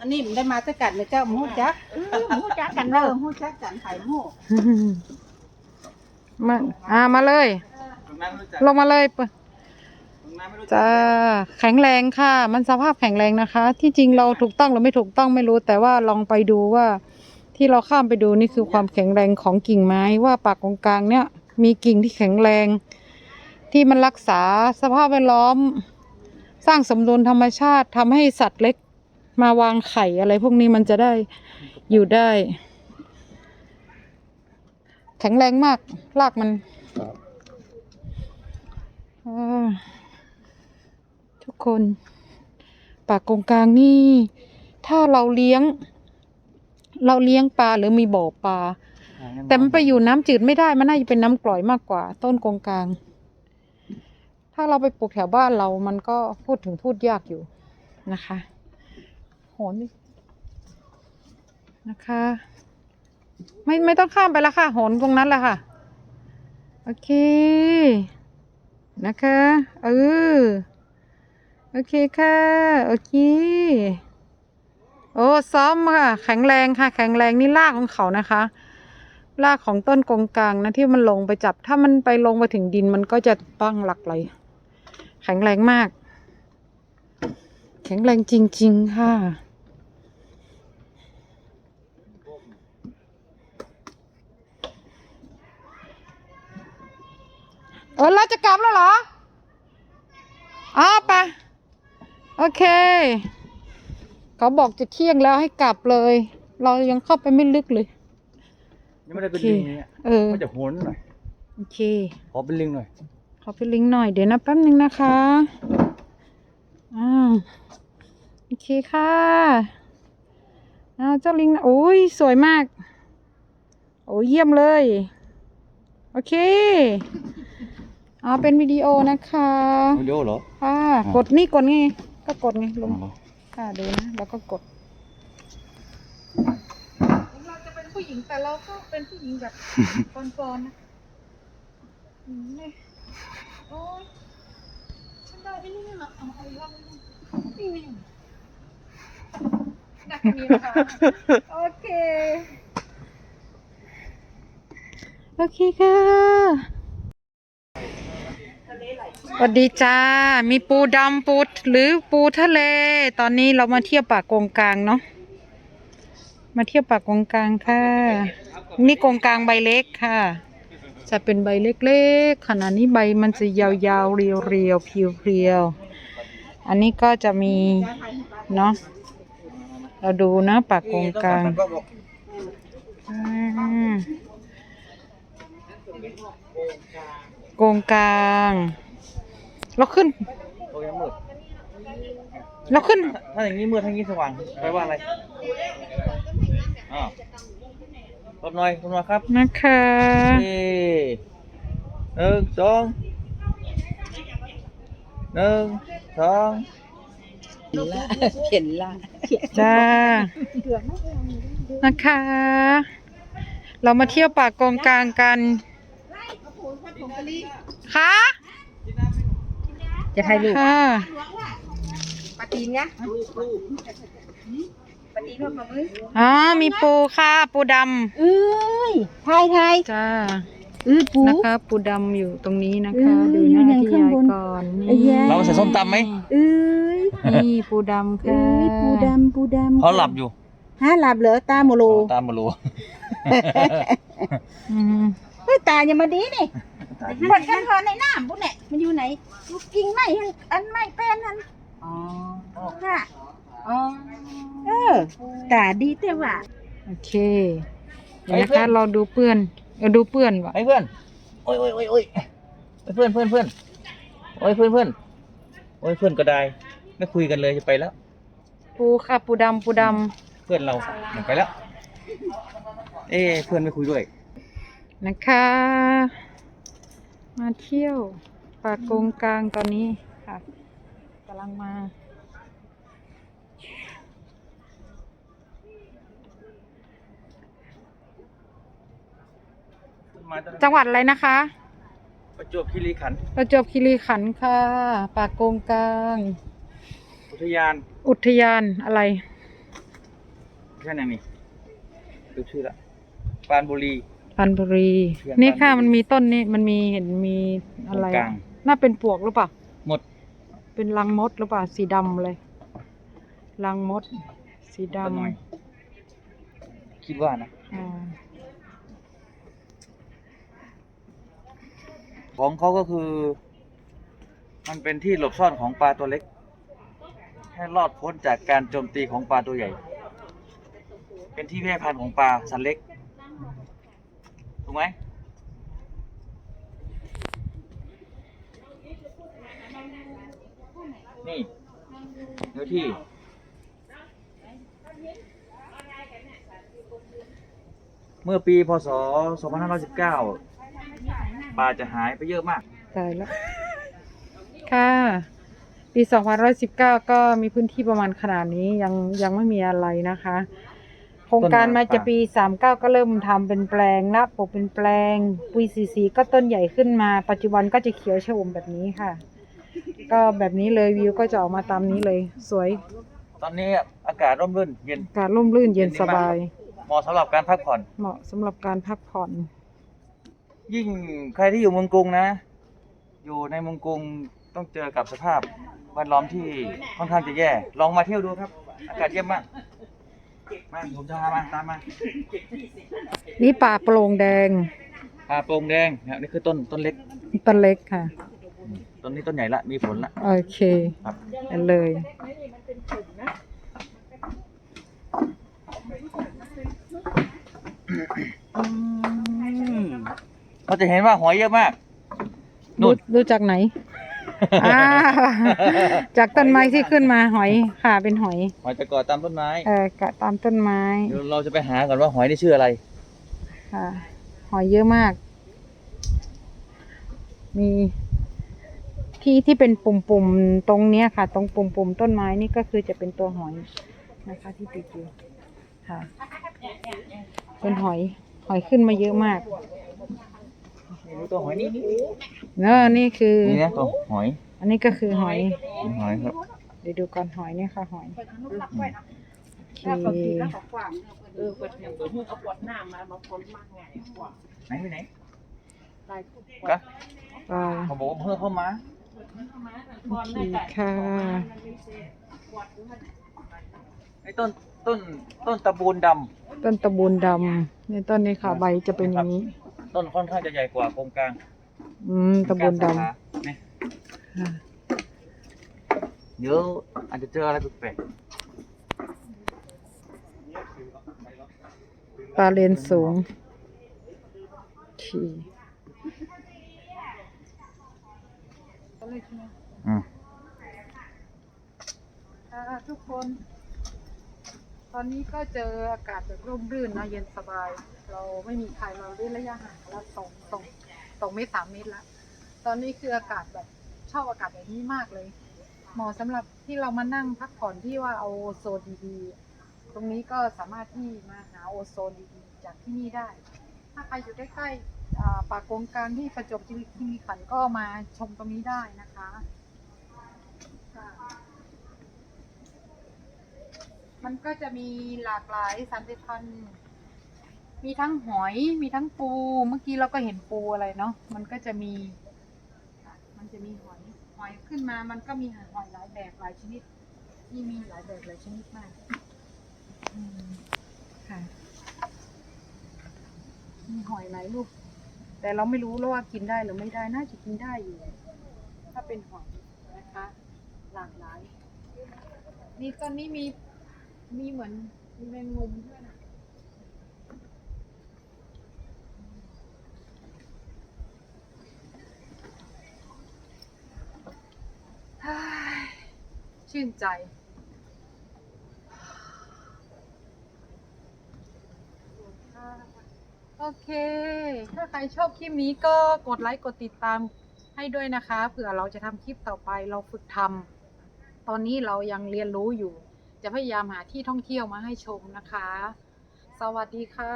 อันนี้มันได้มาจากกันเลยเจ้าหมูจักเออหูจักกันเอเด้ออหมูจักกันไข่หมูมาอ่ามาเลยลงมาเลยปะจะแข็งแรงค่ะ มันสภาพแข็งแรงนะคะ ที่จริงเราถูกต้องหรือไม่ถูกต้องไม่รู้ แต่ว่าลองไปดูว่า ที่เราข้ามไปดูนี่คือความแข็งแรงของกิ่งไม้ว่าปากกงกลางเนี่ย มีกิ่งที่แข็งแรง ที่มันรักษาสภาพแวดล้อม สร้างสมดุลธรรมชาติทำให้สัตว์เล็กมาวางไข่อะไรพวกนี้มันจะได้อยู่ได้ แข็งแรงมากรากมันอ่าทุกคนปากกงกลางนี่ ถ้าเราเลี้ยง เราเลี้ยงปลาหรือมีบ่อปลาแต่มันไปอยู่น้ำจืดไม่ได้มันน่าจะเป็นน้ำกร่อยมากกว่า ต้นกงกลาง ถ้าเราไปปลูกแถวบ้านเรามันก็พูดถึงพูดยากอยู่นะคะโหนี่นะคะ ไม่ไม่ต้องข้ามไปแล้วค่ะ โหนตรงนั้นแหละค่ะ โอเค นะคะ เออ โอเคค่ะ โอเค โอ้ ซ้อมค่ะ แข็งแรงค่ะ แข็งแรงนี่รากของเขานะคะรากของต้นกงกลางนะที่มันลงไปจับถ้ามันไปลงไปถึงดินมันก็จะปั้งหลักไหล แข็งแรงมาก แข็งแรงจริง ๆ ค่ะ เออเราจะกลับแล้วเหรออ้าวไป โอเค เขาบอกจะเที่ยงแล้วให้กลับเลย เรายังเข้าไปไม่ลึกเลยยังไม่ได้เป็นโอเคลิงเนี่ยเออก็จะโหนหน่อย โอเค ขอเป็นลิงหน่อย ขอไปลิงก์หน่อยเดี๋ยวนะแป๊บนึงนะคะอ่าโอเคค่ะอ้าวเจ้าลิงนะโอ้ยสวยมาก โอ้ยเยี่ยมเลย โอเคเอาเป็นวิดีโอนะคะวิดีโอเหรอค่ะอ่ากดนี่กดไงก็กดไงลงอ๋อค่ะดูนะแล้วก็กดเราจะเป็นผู้หญิงแต่เราก็เป็นผู้หญิงแบบฟอนๆนะอืมนี่ โอ้ยฉันได้ที่นี่นะเอาเอาอีกรองนี่นี่ด้แค่นี้นะคะโอเค โอเคค่ะสวัสดีจ้า มีปูดำปูหรือปูทะเล ตอนนี้เรามาเที่ยวปากกงกลางเนาะ มาเที่ยวปากกงกลางค่ะ นี่กงกลางใบเล็กค่ะ จะเป็นใบเล็กๆขนาดนี้ใบมันจะยาวๆ เรียวๆ เพียวๆ อันนี้ก็จะมีเนาะ เราดูนะปากกงกลางอืมกงกลางเราขึ้นเราขึ้น ถ้าอย่างนี้มืดถ้าอย่างนี้สว่างแปลว่าอะไรอ้าว รบหน่อยรบหน่อยครับนะคะเอ้หนึ่งสองหนึ่งสองละเห็นละจ้านะคะ เรามาเที่ยวปากกงกลางกันค่ะจะให้ลูกค่ะปาตีนนะ ปาตีนว่ามาเอ้ยอ๋อมีปูค่ะ ปูดเอ้ยทายทายำจ้าเออปู นะคะ ปูดำอยู่ตรงนี้นะคะเออดูอยู่หไหนน้าที่ข้างยายบนก่อนไอ้นี่ยาเราใส่ส้มตำไหมเอ้ยนี่ปูดำเอ้ค่ะยปูดำปูดำเขาหลับอยู่ฮะหลับเหรอตาโมโลตามมารู้อืมเฮ้ยตายังมาดีนี่หมดกันพอในน้ำปุ๊เนี่ยมันอยู่ไหนอยู่กิ่งไม้อันอันไม้เป็นนั่นอ๋อค่ะอ๋อเออ ตาดีแต่ว่าโอเคเดี๋ยวนะคะเราดูเปื้อนเออดูเปื้อนว่ะไอ้เพื่อนโอ้ยโอ้ยโอ้ยโอ้ยไอ้เพื่อนเพื่อนเพื่อนโอ้ยเพื่อนเพื่อนโอ้ยเพื่อนก็ได้ ไม่คุยกันเลยจะไปแล้ว ปูค่ะปูดำปูดเพื่อนเราอยากไปแล้ว เอ้เพื่อนไม่คุยด้วยำนะคะ มาเที่ยวปากกงกลางตอนนี้ค่ะกำลังมา จังหวัดอะไรนะคะ ประจวบคีรีขันธ์ประจวบคีรีขันธ์ค่ะป่าโกงกลาง อุทยานอุทยานอะไร แค่นั้นนี่ดูชื่อละปรานบุรี ปันบุรีเพียงนี่ค่ะปรานบุรีมันมีต้นนี่มันมีเห็นมีอะไรตรงกอะลาง น่าเป็นปวกหรือเปล่า หมดเป็นรังมดหรือเปล่า สีดำเลยรังมด สีดต้นหน่อย คิดว่านะำอ่า ของเขาก็คือ มันเป็นที่หลบซ่อนของปลาตัวเล็ก ให้รอดพ้นจากการโจมตีของปลาตัวใหญ่ เป็นที่แพร่พันธุ์ของปลาสัตว์เล็ก ถูกไหมนี่เนื้อที่เมื่อปี พศ 2519 ปลาจะหายไปเยอะมาก ตายแล้ว ค่ะ ปี 2019 ก็มีพื้นที่ประมาณขนาดนี้ยังยังไม่มีอะไรนะคะ โครงการมาจะปี 39 ก็เริ่มทำเป็นแปลงละปลูกเป็นแปลงปี44ก็ต้นใหญ่ขึ้นมา ปัจจุบันก็จะเขียวชอุ่มแบบนี้ค่ะ ก็แบบนี้เลยวิวก็จะออกมาตามนี้เลย สวยตอนนี้อากาศร่มรื่นเย็น อากาศร่มรื่นเย็นสบาย เหมาะสำหรับการพักผ่อน เหมาะสำหรับการพักผ่อน ยิ่งใครที่อยู่เมืองกรุงนะ อยู่ในเมืองกรุงต้องเจอกับสภาพแวดล้อมที่ค่อนข้างจะแย่ ลองมาเที่ยวดูครับ อากาศเยี่ยมมาก มาผมจะพามาตามมานี่ป่าโปร่งแดงปลาโปร่งแดงนะครับนี่คือต้นต้นเล็ก ต้นเล็กค่ะ ต้นนี้ต้นใหญ่ละ มีผลละ โอเคครับ เอาเลย เราจะเห็นว่าหอยเยอะมากดูนู่นดูจากไหน อ่า จากต้นไม้ที่ขึ้นมาหอยค่ะเป็นหอย หอยจะเกาะตามต้นไม้เออกะตามต้นไม้เดี๋ยวเราจะไปหาก่อนว่าหอยนี่ชื่ออะไร ค่ะ หอยเยอะมาก มีที่ที่เป็นปุ่มๆตรงเนี้ยค่ะ ตรงปุ่มๆต้นไม้นี่ก็คือจะเป็นตัวหอยนะคะที่ติดอยู่ค่ะ เป็นหอย หอยขึ้นมาเยอะมากนี่ ดูตัวหอยนี่เนอะนี่คือ นี่นะตัวหอยอันนี้ก็คือหอยนี่หอยครับเดี๋ยวดูก่อนหอยเนี่ยค่ะหอยอืมโอเคเออเปิดอย่างตัวเอาปวดหน้ามาบางคนมากไงกว่าไหนไปไหนได้ก็ก็เขาบอกว่าเพิ่งเข้ามาโอเคค่ะไอ้ต้นต้นต้นตะบูนดำต้นตะบูนดำในต้นนี้ค่ะใบจะเป็นอย่างนี้ ต้นค่อนข้างจะใหญ่กว่าโครงกลางอืมตะบูนดการสาขาเนี่ยำค่ะเดี๋ยวอาจจะเจออะไรแปลกปลาเลนสูงทีๆอืมค่ะทุกคน ตอนนี้ก็เจออากาศแบบร่มรื่นนะเย็นสบาย เราไม่มีใครเราเว้นระยะห่างละสองสองสองเมตรสามเมตรละตอนนี้คืออากาศแบบชอบอากาศแบบนี้มากเลยเหมาะสำหรับที่เรามานั่งพักผ่อนที่ว่าเอาโซนดีๆ ตรงนี้ก็สามารถที่มาหาโอโซนดีๆ จากที่นี่ได้ ถ้าใครอยู่ใกล้ๆอ่าป่ากงกลางที่ประจวบคีรีขันธ์ก็มาชมตรงนี้ได้นะคะ มันก็จะมีหลากหลายสายพันธุ์มีทั้งหอยมีทั้งปู เมื่อกี้เราก็เห็นปูอะไรเนาะมันก็จะมี มันจะมีหอยหอยขึ้นมา มันก็มีหอยหลายแบบหลายชนิดที่มีหลายแบบหลายชนิดมากอืมค่ะมีหอยหลายลูกแต่เราไม่รู้แล้วว่ากินได้หรือไม่ได้น่าจะกินได้อยู่ ถ้าเป็นหอยนะคะ หลากหลายนี่ตอนนี้มี มีเหมือนมีแมงมุมด้วยนะชื่นใจโอเค ถ้าใครชอบคลิปนี้ก็กดไลค์กดติดตามให้ด้วยนะคะ เผื่อเราจะทำคลิปต่อไปเราฝึกทำตอนนี้เรายังเรียนรู้อยู่ จะพยายามหาที่ท่องเที่ยวมาให้ชมนะคะ สวัสดีค่ะ